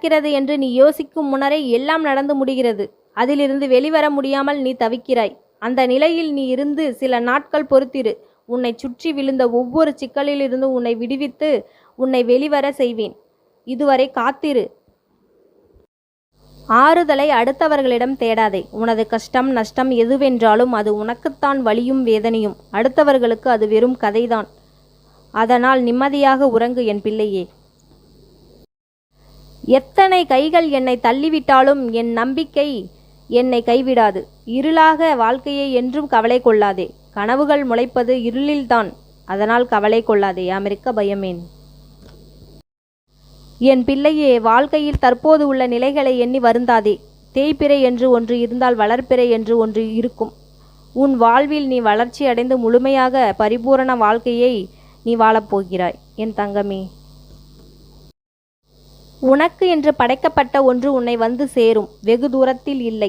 நடக்கிறது என்று நீ யோசிக்கும் முன்னரே எல்லாம் நடந்து முடிகிறது. அதிலிருந்து வெளிவர முடியாமல் நீ தவிக்கிறாய். அந்த நிலையில் நீ இருந்து சில நாட்கள் பொறுத்திரு. உன்னை சுற்றி விழுந்த ஒவ்வொரு சிக்கலிலிருந்து உன்னை விடுவித்து உன்னை வெளிவர செய்வேன். இதுவரை காத்திரு. ஆறுதலை அடுத்தவர்களிடம் தேடாதே. உனது கஷ்டம் நஷ்டம் எதுவென்றாலும் அது உனக்குத்தான் வலியும் வேதனையும். அடுத்தவர்களுக்கு அது வெறும் கதைதான். அதனால் நிம்மதியாக உறங்கு என் பிள்ளையே. எத்தனை கைகள் என்னை தள்ளிவிட்டாலும் என் நம்பிக்கை என்னை கைவிடாது. இருளாக வாழ்க்கையை என்றும் கவலை கொள்ளாதே. கனவுகள் முளைப்பது இருளில்தான். அதனால் கவலை கொள்ளாதே. அமெரிக்க பயமேன். என் பிள்ளையே வாழ்க்கையில் தற்போது உள்ள நிலைகளை எண்ணி வருந்தாதே. தேய்பிறை என்று ஒன்று இருந்தால் வளர்ப்பிறை என்று ஒன்று இருக்கும். உன் வாழ்வில் நீ வளர்ச்சி அடைந்து முழுமையாக பரிபூரண வாழ்க்கையை நீ வாழப்போகிறாய். என் தங்கமே. உனக்கு என்று படைக்கப்பட்ட ஒன்று உன்னை வந்து சேரும். வெகு தூரத்தில் இல்லை.